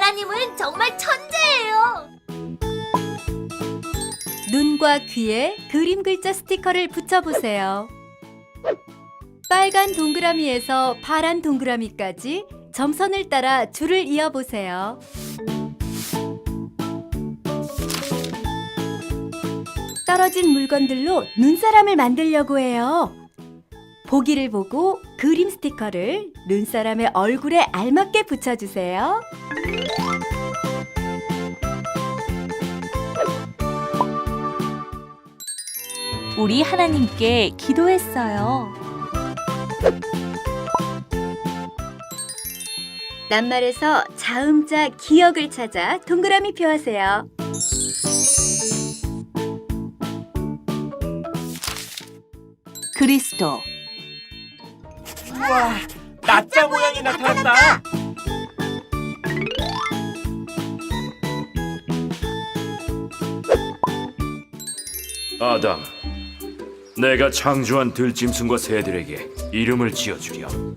하나님은 정말 천재예요. 눈과 귀에 그림 글자 스티커를 붙여보세요. 빨간 동그라미에서 파란 동그라미까지 점선을 따라 줄을 이어보세요. 떨어진 물건들로 눈사람을 만들려고 해요. 보기를 보고 그림 스티커를 눈사람의 얼굴에 알맞게 붙여주세요. 우리 하나님께 기도했어요. 낱말에서 자음자 기억을 찾아 동그라미 표하세요. 그리스도 우와, 나자 모양이 나타났다. 아담, 내가 창조한 들짐승과 새들에게 이름을 지어주렴.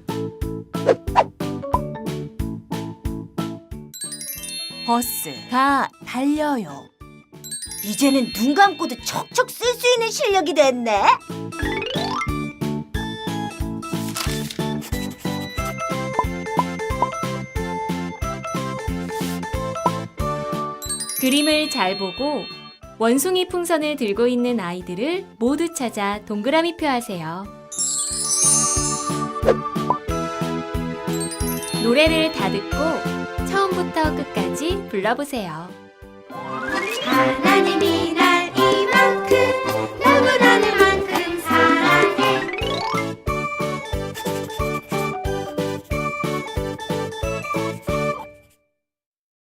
버스가 달려요. 이제는 눈 감고도 척척 쓸 수 있는 실력이 됐네. 그림을 잘 보고 원숭이 풍선을 들고 있는 아이들을 모두 찾아 동그라미 표하세요. 노래를 다 듣고 처음부터 끝까지 불러보세요.